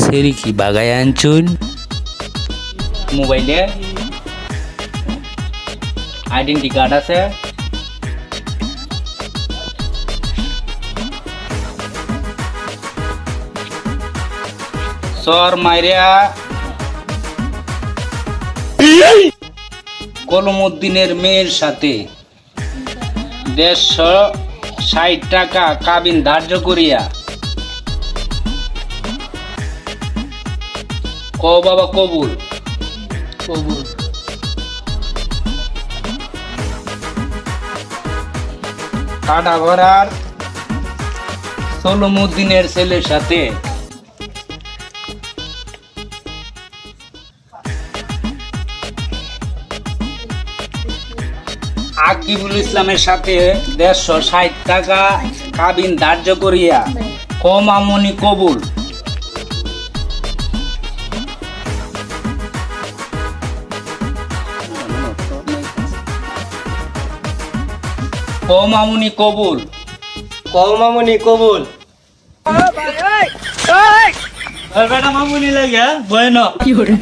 সেরি কি বাগায় আনছুন মোবাইলে আইডেন্টি কার্ড আছে সর মাইরিয়া কলমুদ্দিনের মেয়ের সাথে দেড়শো ষাট টাকা কাবিন ধার্য করিয়া বাবা কবুল। কবুল। কাটা ঘরার সলমুদ্দিনের ছেলের সাথে। আকিবুল ইসলামের সাথে দেড়শো ষাট টাকা কাবিন ধার্য করিয়া। কম আমনি কবুল। ও মামুনি কবুল। ক মামুনি কবুল। মামুনি লাগে হ্যাঁ? বয় না। কি করে